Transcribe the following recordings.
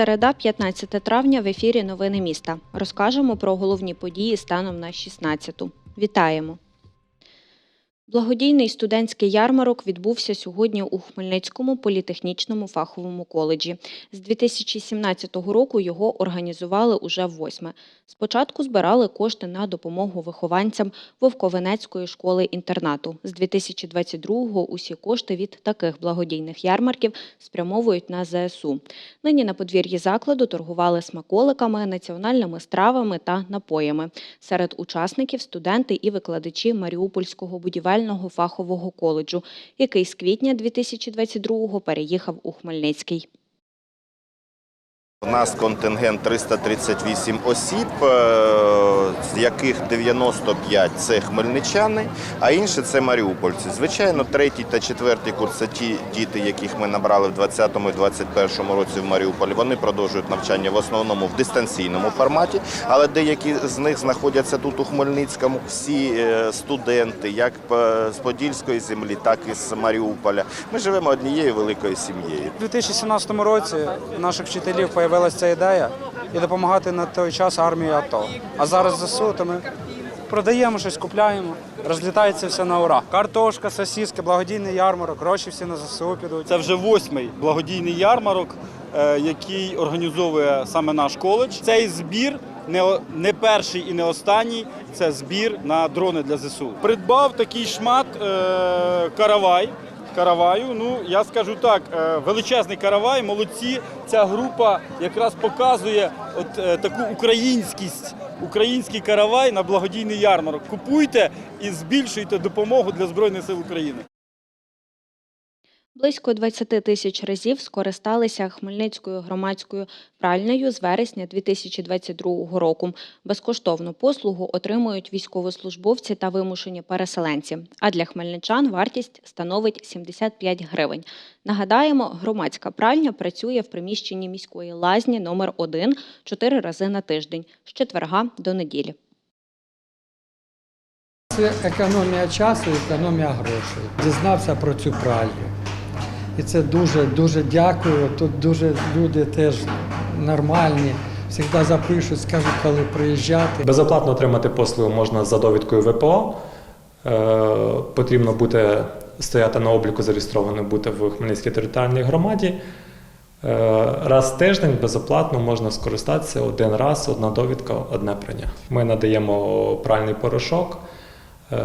Середа, 15 травня в ефірі Новини міста. Розкажемо про головні події станом на 16-ту. Вітаємо! Благодійний студентський ярмарок відбувся сьогодні у Хмельницькому політехнічному фаховому коледжі. З 2017 року його організували уже восьме. Спочатку збирали кошти на допомогу вихованцям Вовковенецької школи-інтернату. З 2022-го усі кошти від таких благодійних ярмарків спрямовують на ЗСУ. Нині на подвір'ї закладу торгували смаколиками, національними стравами та напоями. Серед учасників студенти і викладачі Маріупольського будівельного фахового коледжу, який з квітня 2022-го переїхав у Хмельницький. У нас контингент 338 осіб, е, з яких 95 – це хмельничани, а інші – це маріупольці. Звичайно, третій та четвертий курс – це ті діти, яких ми набрали в 2020 і 2021 році в Маріуполі. Вони продовжують навчання в основному в дистанційному форматі, але деякі з них знаходяться тут у Хмельницькому. Всі е, студенти, як з Подільської землі, так і з Маріуполя. Ми живемо однією великою сім'єю. У 2017 році наших вчителів з'явилася ця ідея і допомагати на той час армії АТО. А зараз ЗСУ, то ми продаємо щось, купляємо, розлітається все на ура. Картошка, сосиски, благодійний ярмарок, гроші всі на ЗСУ підуть. Це вже восьмий благодійний ярмарок, е, який організовує саме наш коледж. Цей збір не перший і не останній. Це збір на дрони для ЗСУ. Придбав такий шмат е, каравай. Караваю, ну я скажу так, е, величезний каравай, молодці. Ця група якраз показує от е, таку українськість, український каравай на благодійний ярмарок. Купуйте і збільшуйте допомогу для Збройних сил України. Близько 20 тисяч разів скористалися Хмельницькою громадською пральнею з вересня 2022 року. Безкоштовну послугу отримують військовослужбовці та вимушені переселенці. А для хмельничан вартість становить 75 гривень. Нагадаємо, громадська пральня працює в приміщенні міської лазні номер 1 чотири рази на тиждень з четверга до неділі. Це економія часу, економія грошей. Дізнався про цю пральню. І це дуже дуже дякую. Тут дуже люди теж нормальні. Завжди запишуть, скажуть, коли приїжджати. Безоплатно отримати послугу можна за довідкою ВПО. Е, потрібно бути стояти на обліку, зареєстрованим бути в Хмельницькій територіальній громаді. Е, раз в тиждень безоплатно можна скористатися один раз, одна довідка, одне прання. Ми надаємо пральний порошок. Е,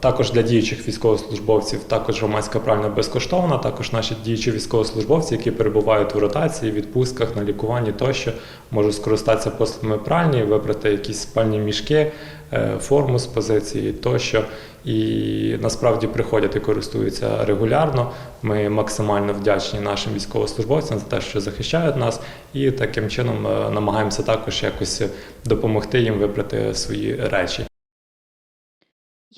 Також для діючих військовослужбовців також громадська пральня безкоштовна. Також наші діючі військовослужбовці, які перебувають в ротації, відпустках, на лікуванні тощо, можуть скористатися послугами пральні, вибрати якісь спальні мішки, е, форму з позиції тощо. І насправді приходять і користуються регулярно. Ми максимально вдячні нашим військовослужбовцям за те, що захищають нас, і таким чином е, намагаємося також якось допомогти їм вибрати свої речі.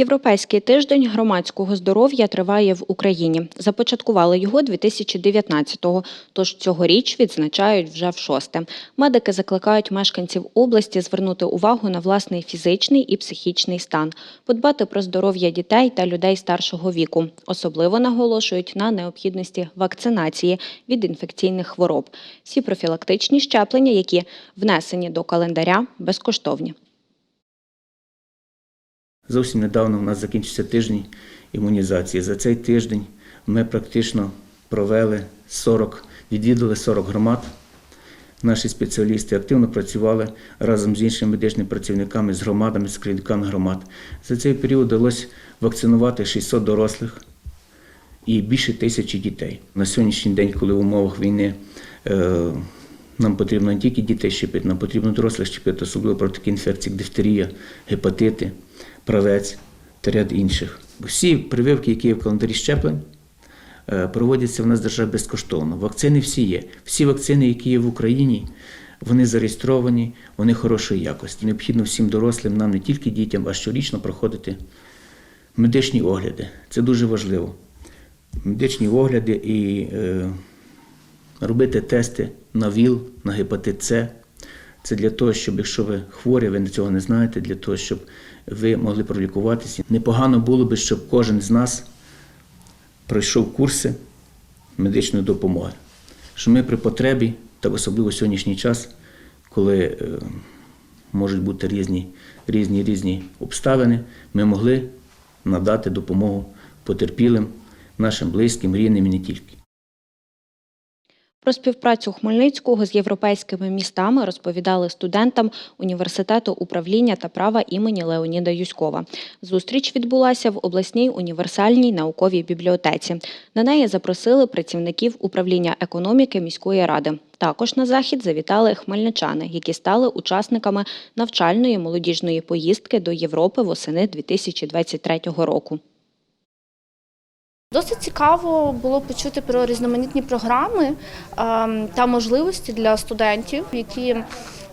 Європейський тиждень громадського здоров'я триває в Україні. Започаткували його 2019-го, тож цьогоріч відзначають вже в шосте. Медики закликають мешканців області звернути увагу на власний фізичний і психічний стан, подбати про здоров'я дітей та людей старшого віку. Особливо наголошують на необхідності вакцинації від інфекційних хвороб. Всі профілактичні щеплення, які внесені до календаря, безкоштовні. Зовсім недавно у нас закінчився тиждень імунізації. За цей тиждень ми практично провели 40, відвідали 40 громад. Наші спеціалісти активно працювали разом з іншими медичними працівниками, з громадами, з керівниками громад. За цей період вдалося вакцинувати 600 дорослих і більше тисячі дітей. На сьогоднішній день, коли в умовах війни е, нам потрібно не тільки дітей щепити, нам потрібно дорослих щепити, особливо проти таких інфекцій, як дифтерія, гепатити, правець та ряд інших. Всі прививки, які є в календарі щеплень, е, проводяться в нас державі безкоштовно. Вакцини всі є. Всі вакцини, які є в Україні, вони зареєстровані, вони хорошої якості. Необхідно всім дорослим, нам не тільки дітям, а щорічно проходити медичні огляди. Це дуже важливо. Медичні огляди і е, робити тести на ВІЛ, на гепатит С. Це для того, щоб якщо ви хворі, ви цього не знаєте, для того, щоб ви могли пролікуватися. Непогано було би, щоб кожен з нас пройшов курси медичної допомоги. Що ми при потребі, так особливо в сьогоднішній час, коли е, можуть бути різні, різні, різні обставини, ми могли надати допомогу потерпілим, нашим близьким, рідним і не тільки. Про співпрацю Хмельницького з європейськими містами розповідали студентам університету управління та права імені Леоніда Юськова. Зустріч відбулася в обласній універсальній науковій бібліотеці. На неї запросили працівників управління економіки міської ради. Також на захід завітали хмельничани, які стали учасниками навчальної молодіжної поїздки до Європи восени 2023 року. Досить цікаво було почути про різноманітні програми ем, та можливості для студентів, які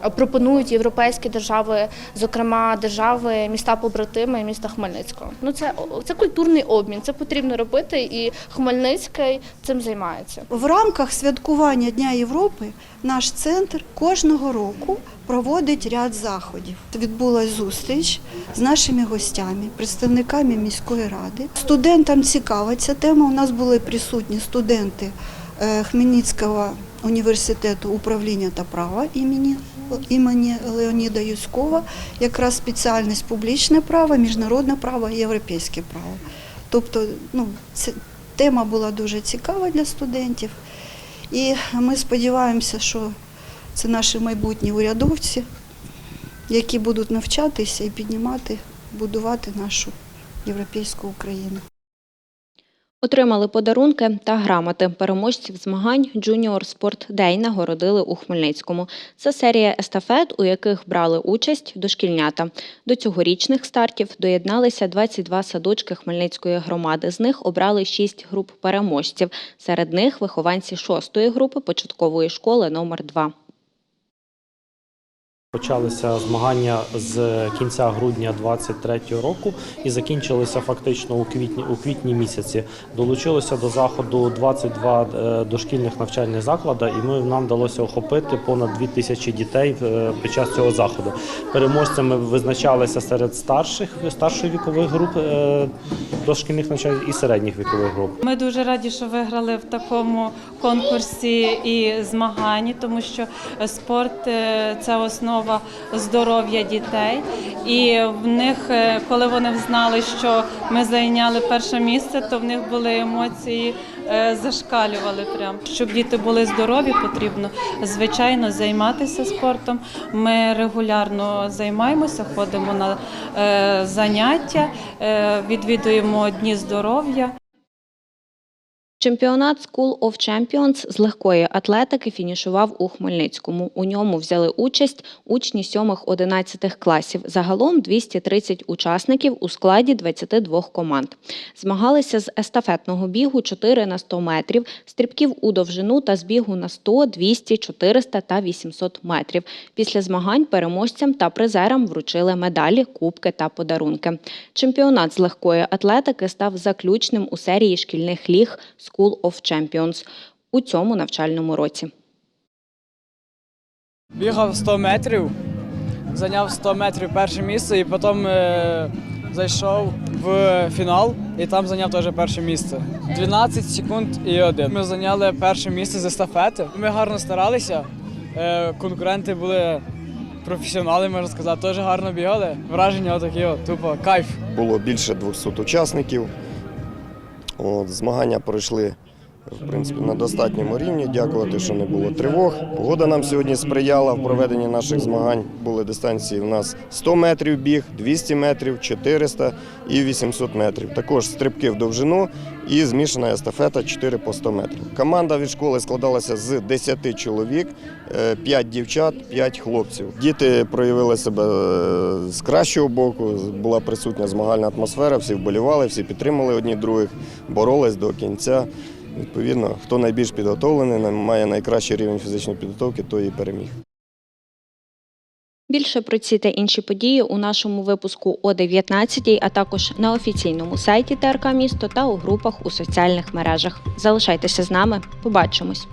пропонують європейські держави, зокрема держави міста побратими міста Хмельницького. Ну це це культурний обмін. Це потрібно робити, і Хмельницький цим займається. В рамках святкування Дня Європи наш центр кожного року проводить ряд заходів. Відбулася зустріч з нашими гостями, представниками міської ради. Студентам цікава ця тема. У нас були присутні студенти е, Хмельницького університету управління та права імені імені Леоніда Юськова, якраз спеціальність публічне право, міжнародне право і європейське право. Тобто, ну, це тема була дуже цікава для студентів. І ми сподіваємося, що це наші майбутні урядовці, які будуть навчатися і піднімати, будувати нашу європейську Україну. Отримали подарунки та грамоти. Переможців змагань Junior Sport Day нагородили у Хмельницькому. Це серія естафет, у яких брали участь дошкільнята. До цьогорічних стартів доєдналися 22 садочки Хмельницької громади. З них обрали 6 груп переможців. Серед них вихованці 6-ї групи початкової школи номер 2 Почалися змагання з кінця грудня 23-го року і закінчилися фактично у квітні у квітні місяці. Долучилося до заходу 22 е, дошкільних навчальних заклади, і ми нам вдалося охопити понад 2 тисячі дітей е, під час цього заходу. Переможцями визначалися серед старших старшої вікових груп е, дошкільних навчальних і середніх вікових груп. Ми дуже раді, що виграли в такому конкурсі і змаганні, тому що спорт це основа здоров'я дітей. І в них, е, коли вони знали, що ми зайняли перше місце, то в них були емоції е, зашкалювали. Прям щоб діти були здорові, потрібно звичайно займатися спортом. Ми регулярно займаємося, ходимо на е, заняття, відвідуємо дні здоров'я. Чемпіонат School of Champions з легкої атлетики фінішував у Хмельницькому. У ньому взяли участь учні 7-11 класів. Загалом 230 учасників у складі 22 команд. Змагалися з естафетного бігу 4 на 100 метрів, стрибків у довжину та збігу на 100, 200, 400 та 800 метрів. Після змагань переможцям та призерам вручили медалі, кубки та подарунки. Чемпіонат з легкої атлетики став заключним у серії шкільних ліг School of Champions у цьому навчальному році. Бігав 100 метрів, зайняв 100 метрів перше місце і потім е, зайшов в фінал і там зайняв теж перше місце. 12 секунд і один. Ми зайняли перше місце з естафети. Ми гарно старалися. Е, конкуренти були професіонали, можна сказати, теж гарно бігали. Враження отакі, от, тупо кайф. Було більше 200 учасників. От, змагання пройшли в принципі, на достатньому рівні. Дякувати, що не було тривог. Погода нам сьогодні сприяла в проведенні наших змагань. Були дистанції у нас 100 метрів біг, 200 метрів, 400 і 800 метрів. Також стрибки в довжину і змішана естафета 4 по 100 метрів. Команда від школи складалася з 10 чоловік, 5 дівчат, 5 хлопців. Діти проявили себе е, з кращого боку. Була присутня змагальна атмосфера, всі вболівали, всі підтримали одні других, боролись до кінця. Відповідно, хто найбільш підготовлений, має найкращий рівень фізичної підготовки, той і переміг. Більше про ці та інші події у нашому випуску о 19, а також на офіційному сайті ТРК Місто та у групах у соціальних мережах. Залишайтеся з нами. Побачимось.